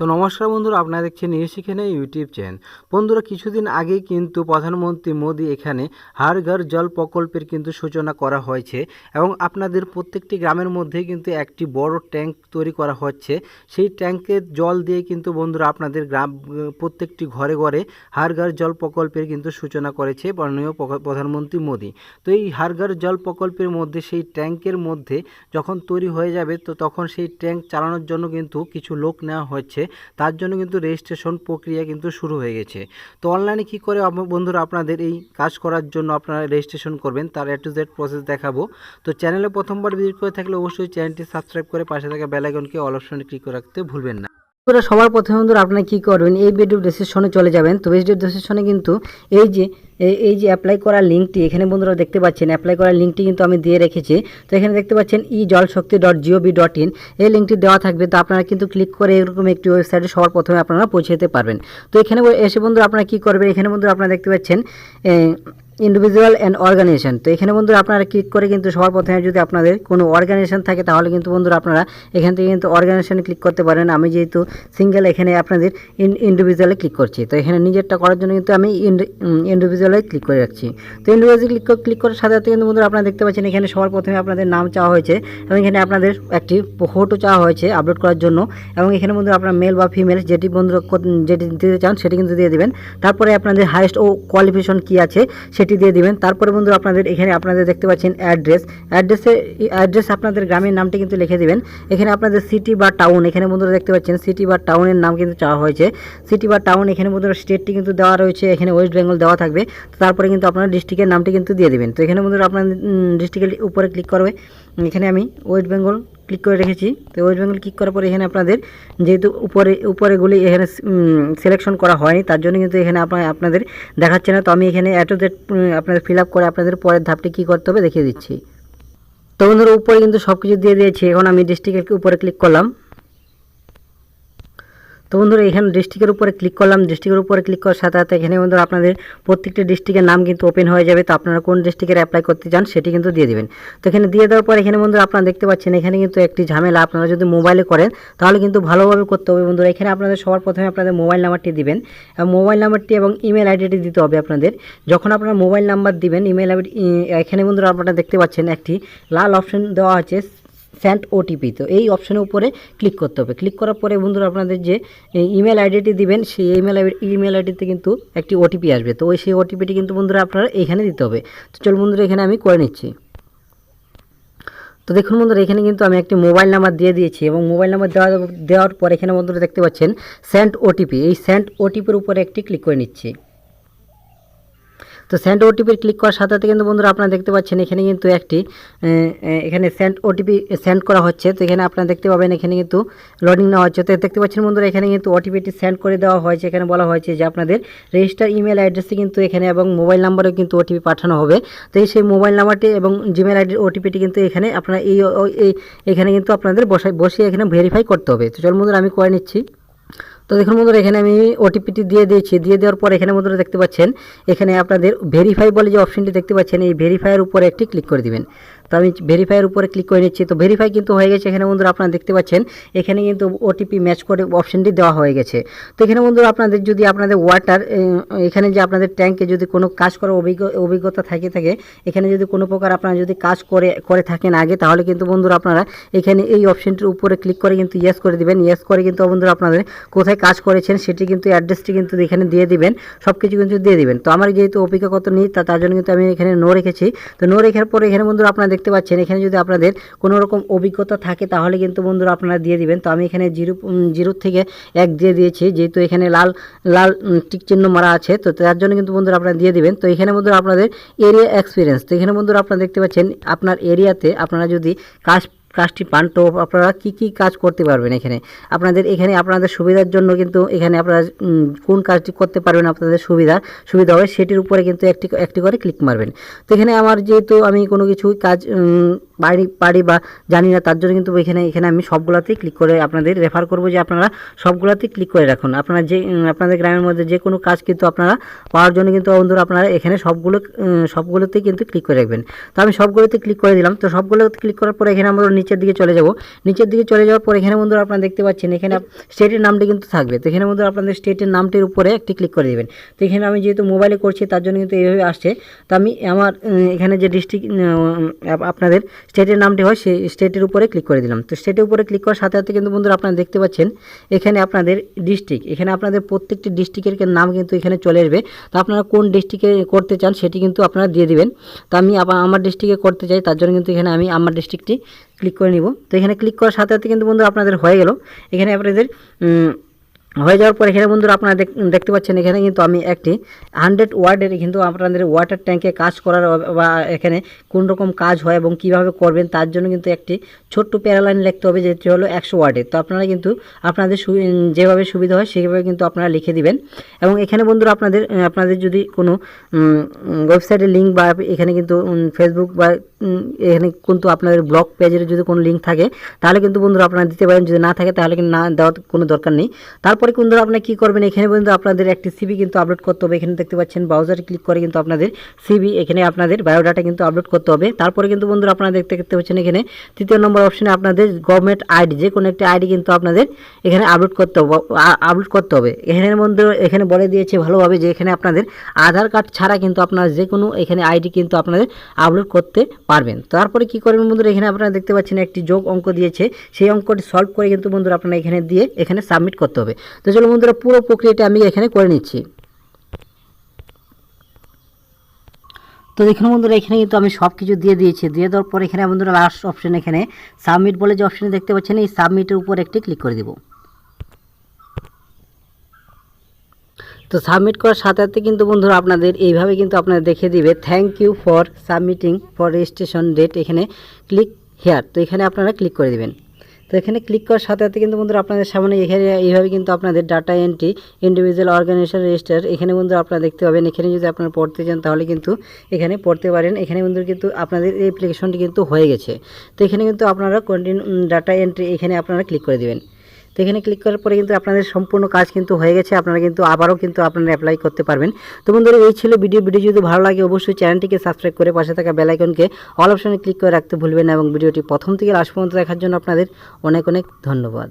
তো নমস্কার বন্ধুরা, আপনারা দেখছেন এখানে ইউটিউব চ্যানেল। বন্ধুরা, কিছুদিন আগেই কিন্তু প্রধানমন্ত্রী মোদী এখানে হার ঘর জল প্রকল্পের কিন্তু সূচনা করা হয়েছে এবং আপনাদের প্রত্যেকটি গ্রামের মধ্যে কিন্তু একটি বড় ট্যাঙ্ক তৈরি করা হচ্ছে। সেই ট্যাঙ্কের জল দিয়ে কিন্তু বন্ধুরা আপনাদের গ্রাম, প্রত্যেকটি ঘরে ঘরে হার ঘর জল প্রকল্পের কিন্তু সূচনা করেছে মাননীয় প্রধানমন্ত্রী মোদী। তো এই হার ঘর জল প্রকল্পের মধ্যে, সেই ট্যাঙ্কের মধ্যে যখন তৈরি হয়ে যাবে, তো তখন সেই ট্যাঙ্ক চালানোর জন্য কিন্তু কিছু লোক নেওয়া হচ্ছে। তার জন্য কিন্তু রেজিস্ট্রেশন প্রক্রিয়া কিন্তু শুরু হয়ে গেছে। তো অনলাইনে কি করে বন্ধুরা আপনাদের এই কাজ করার জন্য আপনারা রেজিস্ট্রেশন করবেন, তার এ টু জেড প্রসেস দেখাবো। তো চ্যানেলে প্রথমবার ভিজিট করে থাকলে অবশ্যই চ্যানেলটি সাবস্ক্রাইব করে পাশে থাকা বেলাইকনকে অল অপশনে ক্লিক করে রাখতে ভুলবেন না। বন্ধুরা সবার প্রথমে বন্ধুরা আপনারা কী করবেন? এই ভিডিও ডেসক্রিপশনে চলে যাবেন। তো ভিডিও ডেসক্রিপশনে কিন্তু এই যে, এই- যে অ্যাপ্লাই করার লিঙ্কটি এখানে বন্ধুরা দেখতে পাচ্ছেন অ্যাপ্লাই করার লিঙ্কটি কিন্তু আমি দিয়ে রেখেছি। তো এখানে দেখতে পাচ্ছেন ই Jalshakti dot gov dot in এই লিঙ্কটি দেওয়া থাকবে, তো আপনারা কিন্তু ক্লিক করে এরকম একটি ওয়েবসাইটে সবার প্রথমে আপনারা পৌঁছে যেতে পারবেন। তো এখানে এসে বন্ধুরা আপনারা কী করবেন? এখানে বন্ধুরা আপনারা দেখতে পাচ্ছেন ইন্ডিভিজুয়াল অ্যান্ড অর্গানাইজেশন তো এখানে বন্ধুরা আপনারা ক্লিক করে কিন্তু সবার প্রথমে যদি আপনাদের কোনো অর্গানাইজেশন থাকে, তাহলে কিন্তু বন্ধুরা আপনারা এখান থেকে কিন্তু অর্গানাইজেশনে ক্লিক করতে পারেন। আমি যেহেতু সিঙ্গেল এখানে আপনাদের ইন্ডিভিজুয়ালে ক্লিক করছি। তো এখানে নিজেরটা করার জন্য কিন্তু আমি ইন্ডিভিজুয়ালে ক্লিক করে রাখছি। তো ইন্ডিভিজুয়াল ক্লিক ক্লিক করার সাথে সাথে কিন্তু বন্ধুরা আপনারা দেখতে পাচ্ছেন, এখানে সবার প্রথমে আপনাদের নাম চাওয়া হয়েছে এবং এখানে আপনাদের একটি ফটো চাওয়া হয়েছে আপলোড করার জন্য। এবং এখানে বন্ধুরা আপনার মেল বা ফিমেল যেটি বন্ধুরা যেটি দিতে চান, সেটি কিন্তু দিয়ে দেবেন। তারপরে আপনাদের হাইয়েস্ট ও কোয়ালিফিকেশন কী আছে, সেটি দিয়ে দিবেন। তারপরে বন্ধুরা আপনাদের এখানে আপনাদের দেখতে পাচ্ছেন অ্যাড্রেস অ্যাড্রেসে অ্যাড্রেস আপনাদের গ্রামের নামটি কিন্তু লিখে দিবেন। এখানে আপনাদের সিটি বা টাউন এখানে বন্ধুরা দেখতে পাচ্ছেন সিটি বা টাউনের নাম কিন্তু চাওয়া হয়েছে। সিটি বা টাউন এখানে বন্ধুরা স্টেটটি কিন্তু দেওয়া রয়েছে, এখানে ওয়েস্ট বেঙ্গল দেওয়া থাকবে। তারপরে কিন্তু আপনারা ডিস্ট্রিক্টের নামটি কিন্তু দিয়ে দেবেন। তো এখানে বন্ধুরা আপনার ডিস্ট্রিক্টের উপরে ক্লিক করবে। এখানে আমি ওয়েস্ট বেঙ্গল ক্লিক করে রেখেছি। তো ওয়েস্ট বেঙ্গল ক্লিক করার পরে এখানে আপনাদের যেহেতু উপরে উপরেগুলি এখানে সিলেকশন করা হয়নি, তার জন্য কিন্তু এখানে আপনাদের দেখাচ্ছে না। তো আমি এখানে অ্যাটো ডেট আপনাদের ফিল করে আপনাদের পরের ধাপটি কী করতে হবে দেখিয়ে দিচ্ছি। তো বন্ধুরা, উপরে কিন্তু সব কিছু দিয়ে দিয়েছি। এখন আমি ডিস্ট্রিক্টের উপরে ক্লিক করলাম। তো বন্ধুরা, এখানে ডিস্ট্রিক্টের উপরে ক্লিক করলাম। ডিস্ট্রিক্টের উপরে ক্লিক করার সাথে সাথে এখানে বন্ধুরা আপনাদের প্রত্যেকটি ডিস্ট্রিক্টের নাম কিন্তু ওপেন হয়ে যাবে। তো আপনারা কোন ডিস্ট্রিক্টের অ্যাপ্লাই করতে চান সেটি কিন্তু দিয়ে দেবেন। তো এখানে দিয়ে দেওয়ার পর এখানে বন্ধুরা আপনারা দেখতে পাচ্ছেন, এখানে কিন্তু একটি ঝামেলা। আপনারা যদি মোবাইলে করেন, তাহলে কিন্তু ভালোভাবে করতে হবে বন্ধুরা। এখানে আপনাদের সবার প্রথমে আপনাদের মোবাইল নাম্বারটি দিবেন। এবং মোবাইল নাম্বারটি এবং ইমেল আইডিটি দিতে হবে আপনাদের। যখন আপনারা মোবাইল নাম্বার দিবেন ইমেল আইডি এখানে বন্ধুরা আপনারা দেখতে পাচ্ছেন একটি লাল অপশন দেওয়া আছে সেন্ড ওটিপি তো এই অপশনের উপরে ক্লিক করতে হবে। ক্লিক করার পরে বন্ধুরা আপনাদের যে ইমেল আইডিটি দিবেন, সেই ইমেল ইমেল আইডিতে কিন্তু একটি ওটিপি আসবে। তো ওই সেই ওটিপিটি কিন্তু বন্ধুরা আপনারা এখানে দিতে হবে। তো চল বন্ধুরা এখানে আমি করে নিচ্ছি। তো দেখুন বন্ধুরা, এখানে কিন্তু আমি একটি মোবাইল নাম্বার দিয়ে দিয়েছি এবং মোবাইল নাম্বার দেওয়া, দেওয়ার পর এখানে বন্ধুরা দেখতে পাচ্ছেন সেন্ড ওটিপি এই সেন্ড ওটিপির উপরে একটি ক্লিক করে নিচ্ছি। তো সেন্ড ওটিপির ক্লিক করার সাথে সাথে কিন্তু বন্ধুরা আপনারা দেখতে পাচ্ছেন এখানে কিন্তু একটি এখানে সেন্ড ওটিপি সেন্ড করা হচ্ছে। তো এখানে আপনারা দেখতে পাবেন এখানে কিন্তু লোডিং নেওয়া হচ্ছে। তো দেখতে পাচ্ছেন বন্ধুরা এখানে কিন্তু ওটিপিটি সেন্ড করে দেওয়া হয়েছে। এখানে বলা হয়েছে যে আপনাদের রেজিস্টার ইমেল অ্যাড্রেসে কিন্তু এখানে এবং মোবাইল নাম্বারেও কিন্তু ওটিপি পাঠানো হবে। তো এই সেই মোবাইল নাম্বারটি এবং জিমেল আইডির ওটিপিটি কিন্তু এখানে আপনারা এই এখানে কিন্তু আপনাদের বসিয়ে এখানে ভেরিফাই করতে হবে। তো চল বন্ধুরা আমি করে নিচ্ছি। তো দেখুন বন্ধুরা, এখানে আমি ওটিপিটি দিয়ে দিয়েছি। দিয়ে দেওয়ার পর এখানে বন্ধুরা দেখতে পাচ্ছেন, এখানে আপনাদের ভেরিফাই বলে যে অপশনটি দেখতে পাচ্ছেন, এই ভেরিফাইয়ের উপরে একটি ক্লিক করে দিবেন। তো আমি ভেরিফাইয়ের উপরে ক্লিক করে নিচ্ছি। তো ভেরিফাই কিন্তু হয়ে গেছে। এখানে বন্ধুরা আপনারা দেখতে পাচ্ছেন, এখানে কিন্তু ওটিপি ম্যাচ করে অপশনটি দেওয়া হয়ে গেছে। তো এখানে বন্ধুরা আপনাদের যদি আপনাদের ওয়াটার এখানে যে আপনাদের ট্যাঙ্কে যদি কোনো কাজ করার অভিজ্ঞ, অভিজ্ঞতা থাকে থাকে, এখানে যদি কোনো প্রকার আপনারা যদি কাজ করে করে থাকেন আগে, তাহলে কিন্তু বন্ধুরা আপনারা এখানে এই অপশনটির উপরে ক্লিক করে কিন্তু ইয়েস করে দিবেন। ইয়েস করে কিন্তু বন্ধুরা আপনাদের কোথায় কাজ করেছেন, সেটি কিন্তু অ্যাড্রেসটি কিন্তু এখানে দিয়ে দিবেন। সব কিছু কিন্তু দিয়ে দিবেন। তো আমার যেহেতু অভিজ্ঞতা নেই তার জন্য কিন্তু আমি এখানে নো রেখেছি। তো নো রেখার পরে এখানে বন্ধুরা আপনারা দেখতে পাচ্ছেন, এখানে যদি আপনাদের কোনো রকম অভিজ্ঞতা থাকে, তাহলে কিন্তু বন্ধুরা আপনারা দিয়ে দিবেন। তো আমি এখানে জিরো জিরো থেকে এক দিয়ে দিয়েছি, যেহেতু এখানে লাল লাল টিক চিহ্ন মারা আছে, তো তার জন্য কিন্তু বন্ধুরা আপনারা দিয়ে দিবেন। তো এখানে বন্ধুরা আপনাদের এরিয়া এক্সপিরিয়েন্স তো এখানে বন্ধুরা আপনারা দেখতে পাচ্ছেন, আপনার এরিয়াতে আপনারা যদি কাজ কাজটি পান। তো আপনারা কী কী কাজ করতে পারবেন এখানে? আপনাদের এখানে আপনাদের সুবিধার জন্য কিন্তু এখানে আপনারা কোন কাজটি করতে পারবেন আপনাদের সুবিধা সুবিধা হবে সেটির উপরে কিন্তু একটি একটি করে ক্লিক মারবেন। তো এখানে আমার যেহেতু আমি কোনো কিছু কাজ পারি পারি বা জানি না, তার জন্য কিন্তু এখানে এখানে আমি সবগুলোতেই ক্লিক করে আপনাদের রেফার করব যে আপনারা সবগুলোতেই ক্লিক করে রাখুন। আপনারা যে আপনাদের গ্রামের মধ্যে যে কোনো কাজ কিন্তু আপনারা পাওয়ার জন্য কিন্তু বন্ধুরা আপনারা এখানে সবগুলো সবগুলোতেই কিন্তু ক্লিক করে রাখবেন। তো আমি সবগুলোতে ক্লিক করে দিলাম। তো সবগুলোতে ক্লিক করার পরে এখানে আমরা নিচের দিকে চলে যাব। নিচের দিকে চলে যাওয়ার পর এখানে বন্ধুরা আপনারা দেখতে পাচ্ছেন, এখানে স্টেটের নামটি কিন্তু থাকবে। তো এখানে বন্ধুরা আপনাদের স্টেটের নামটির উপরে একটি ক্লিক করে দেবেন। তো এখানে আমি যেহেতু মোবাইলে করছি, তার জন্য কিন্তু এইভাবে আসছে। তো আমি আমার এখানে যে ডিস্ট্রিক্ট আপনাদের স্টেটের নামটি হয়, সেই স্টেটের উপরে ক্লিক করে দিলাম। তো স্টেটের উপরে ক্লিক করার সাথে সাথে কিন্তু বন্ধুরা আপনারা দেখতে পাচ্ছেন, এখানে আপনাদের ডিস্ট্রিক্ট এখানে আপনাদের প্রত্যেকটি ডিস্ট্রিক্টের নাম কিন্তু এখানে চলে আসবে। তো আপনারা কোন ডিস্ট্রিক্টে করতে চান সেটি কিন্তু আপনারা দিয়ে দিবেন। তো আমি আমার ডিস্ট্রিক্টে করতে চাই, তার জন্য কিন্তু এখানে আমি আমার ডিস্ট্রিক্টটি ক্লিক করে নিব। তো এখানে ক্লিক করার সাথে সাথে কিন্তু বন্ধুরা আপনাদের হয়ে গেল। এখানে আপনাদের হয়ে যাওয়ার পর এখানে বন্ধুরা আপনারা দেখ- দেখতে পাচ্ছেন এখানে কিন্তু আমি একটি হান্ড্রেড ওয়ার্ডের কিন্তু আপনাদের ওয়াটার ট্যাঙ্কে কাজ করার বা এখানে কোন রকম কাজ হয় এবং কীভাবে করবেন তার জন্য কিন্তু একটি ছোট্ট প্যারালাইন লিখতে হবে যেটি হলো একশো ওয়ার্ডের। তো আপনারা কিন্তু আপনাদের যেভাবে সুবিধা হয় সেভাবে কিন্তু আপনারা লিখে দিবেন। এবং এখানে বন্ধুরা আপনাদের আপনাদের যদি কোনো ওয়েবসাইটের লিঙ্ক বা এখানে কিন্তু ফেসবুক বা এখানে কিন্তু আপনাদের ব্লগ পেজের যদি কোনো লিঙ্ক থাকে, তাহলে কিন্তু বন্ধুরা আপনারা দিতে পারেন। যদি না থাকে, তাহলে কিন্তু না দেওয়ার কোনো দরকার নেই। তারপরে কিন্তু আপনারা কী করবেন, এখানে কিন্তু আপনাদের একটি সিবি কিন্তু আপলোড করতে হবে। এখানে দেখতে পাচ্ছেন ব্রাউজারে ক্লিক করে কিন্তু আপনাদের সিবি এখানে আপনাদের বায়োডাটা কিন্তু আপলোড করতে হবে। তারপরে কিন্তু বন্ধুরা আপনারা দেখতে দেখতে পাচ্ছেন এখানে তৃতীয় নম্বর অপশনে আপনাদের গভর্নমেন্ট আইডি যে কোনো একটি আইডি কিন্তু আপনাদের এখানে আপলোড করতে হবে আপলোড করতে হবে। এখানে বন্ধু এখানে বলে দিয়েছে ভালোভাবে যে এখানে আপনাদের আধার কার্ড ছাড়া কিন্তু আপনারা যে কোনো এখানে আইডি কিন্তু আপনাদের আপলোড করতে পারবেন। তারপরে কি করবেন বন্ধুরা, এখানে আপনারা দেখতে পাচ্ছেন একটি যোগ অঙ্ক দিয়েছে। সেই অঙ্কটি সলভ করে কিন্তু বন্ধুরা আপনারা এখানে দিয়ে, এখানে সাবমিট করতে হবে। তো চলো বন্ধুরা, পুরো প্রক্রিয়াটা আমি এখানে করে নিচ্ছি। তো দেখুন বন্ধুরা, এখানে কিন্তু আমি সব কিছু দিয়ে দিয়েছি। দিয়ে দেওয়ার পর এখানে বন্ধুরা লাস্ট অপশন এখানে সাবমিট বলে যে অপশনে দেখতে পাচ্ছেন, এই সাবমিটের উপর একটি ক্লিক করে দিব। তো সাবমিট করার সাথে সাথে কিন্তু বন্ধুরা আপনাদের এইভাবে কিন্তু আপনাদের দেখে দিবে thank you for submitting for registration date এখানে ক্লিক হেয়ার তো এখানে আপনারা ক্লিক করে দিবেন। তো এখানে ক্লিক করার সাথে সাথে কিন্তু বন্ধুরা আপনাদের সামনে এখানে এইভাবে কিন্তু আপনাদের data entry individual organisation register এখানে বন্ধুরা আপনারা দেখতে পাবেন। এখানে যদি আপনারা পড়তে চান তাহলে কিন্তু এখানে পড়তে পারেন। এখানে বন্ধুরা কিন্তু আপনাদের এই অ্যাপ্লিকেশনটি কিন্তু হয়ে গেছে। তো এখানে কিন্তু আপনারা কন্টিনিউ ডাটা এন্ট্রি এখানে আপনারা ক্লিক করে দিবেন। এখানে ক্লিক করার পরে কিন্তু আপনাদের সম্পূর্ণ কাজ কিন্তু হয়ে গেছে। আপনারা কিন্তু আবারও কিন্তু আপনারা অ্যাপ্লাই করতে পারবেন। তো বন্ধুরা, এই ছিল ভিডিও ভিডিও যদি ভালো লাগে, অবশ্যই চ্যানেলটিকে সাবস্ক্রাইব করে পাশে থাকা বেল আইকনকে অল অপশনে ক্লিক করে রাখতে ভুলবেন না এবং ভিডিওটি প্রথম থেকে লাস্ট পর্যন্ত দেখার জন্য আপনাদের অনেক অনেক ধন্যবাদ।